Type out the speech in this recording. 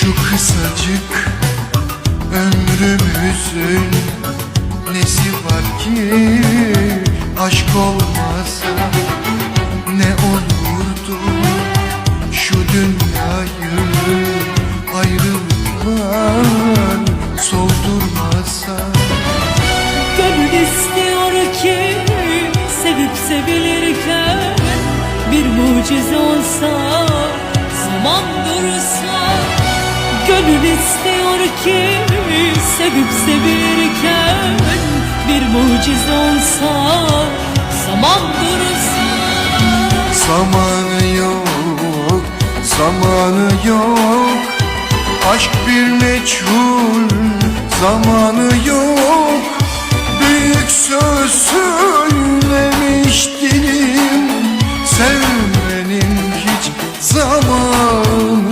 Şu kısacık ömrümüzün nesi var ki? Aşk olmasa ne olurdu? Şu dünyayı ayrılıklar soldurmasa. Gönül istiyor ki sevip sevilirken bir mucize olsa Gönül istiyor ki sevip sevirken Bir mucize olsa zaman durursa. Zamanı yok, zamanı yok. Aşk bir meçhul, zamanı yok. Büyük söz söylemiş dilim. Sevmenin hiç zamanı